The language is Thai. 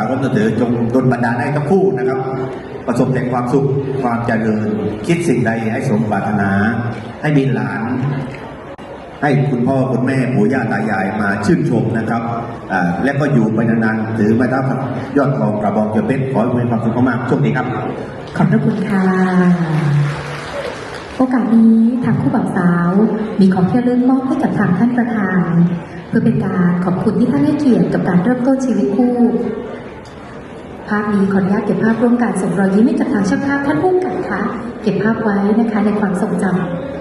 าลบดาให้ทั้งคู่นะครับ ประสบแต่ความสุขความเจริญ คิดสิ่งใดให้สมปรารถนา ให้มีหลาน ให้คุณพ่อคุณแม่ปู่ย่าตายายมาชื่นชมนะครับและก็อยู่ไปนานๆถือไม้เท้ายอดทองกระบอกเกียวเพชรขอให้มีความสุขมากๆโชคดีครับ ขอบพระคุณค่ะโอกาสนี้ทางคู่บ่าวสาว มีของที่ระลึกมอบให้กับทางท่านประธานเพื่อเป็นการขอบคุณที่ท่านให้เกียรติกับการเริ่มต้นชีวิตคู่ ภาพนี้ขออนุญาตเก็บภาพร่วมกันส่งรอยยิ้มให้กับทางช่างภาพท่านผู้กำกันคะเก็บภาพไว้นะคะในความทรงจำ